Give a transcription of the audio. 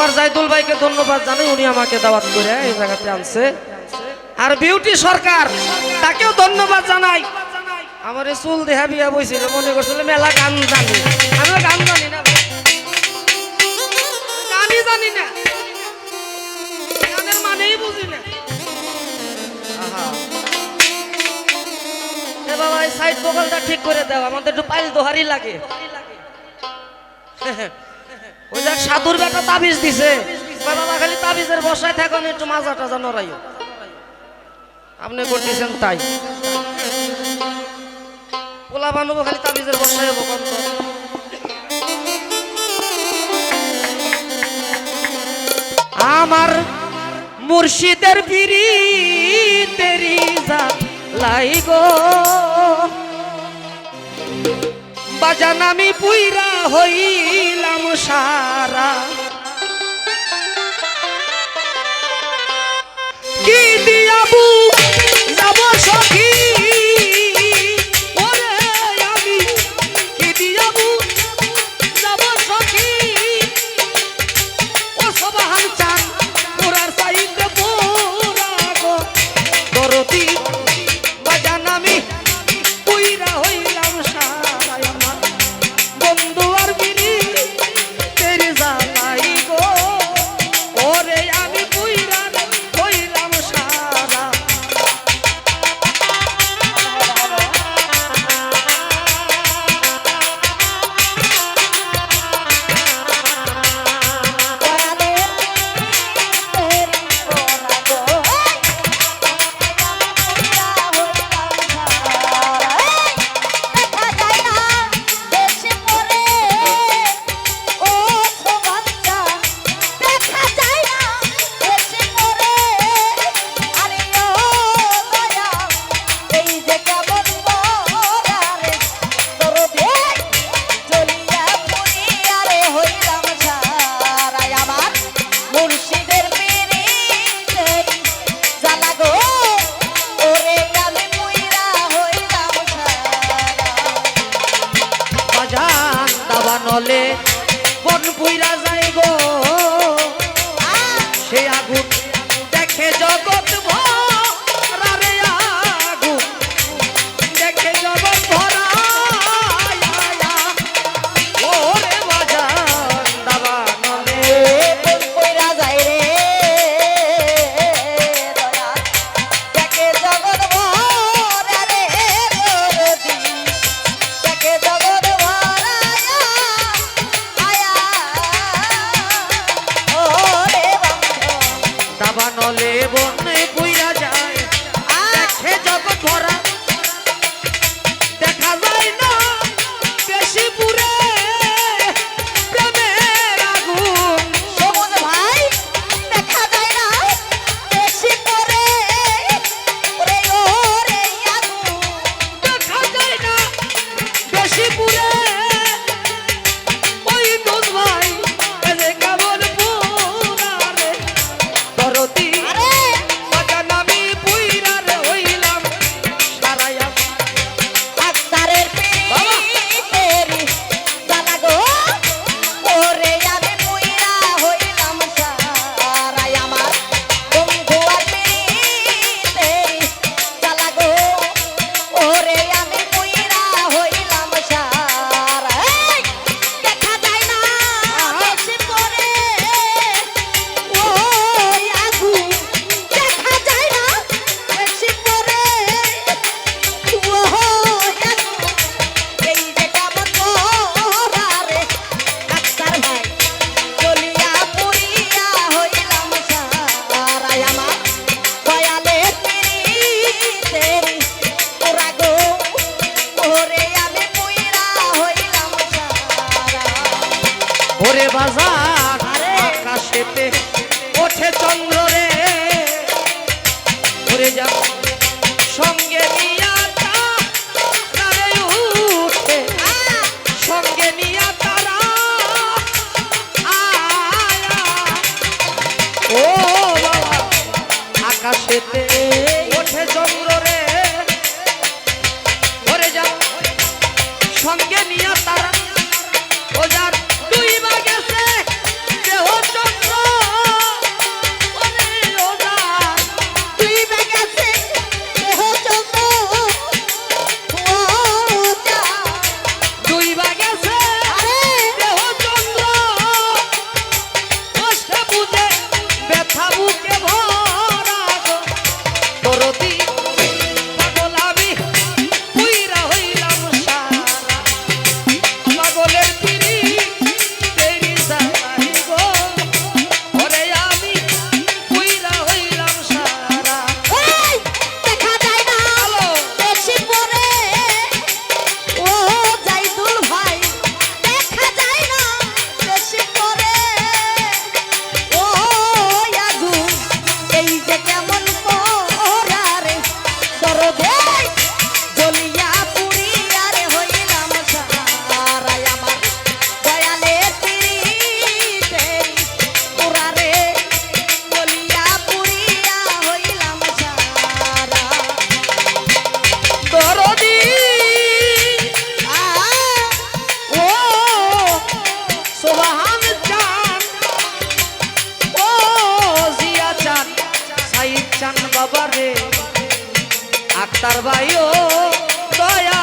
আমার জাইদুল ভাইকে ধন্যবাদ জানাই, উনি আমাকে দাওয়াত করে এই জায়গাতে আনছে। আর বিউটি সরকার, তাকেও ধন্যবাদ জানাই। আমার চুল দেহা বিয়া বইছিল, মনে করছিল মেলা গান জানি। আমি গান জানি না গানই জানি না। গানের মানেই বুঝি না। বাবা সাইড বগলটা ঠিক করে দেওয়া আমাদের একটু পাইল দোহারি লাগে। সাধুর বেটা তাবিজ দিছে। বাবা খালি তাবিজের বসায় থাকুন একটু মাজা টাজা আপনি করতেছেন তাই। পোলা খালি তাবিজের বসায় আমার মুর্শিদের পিরি তেরি লাই বাজান আমি পুইরা হইলাম সারা। কি দিয়াবু পন পুইরা যাই গো চলে বাজার আকাশেতে চান বাবা রে আক্তার ভাইও দয়া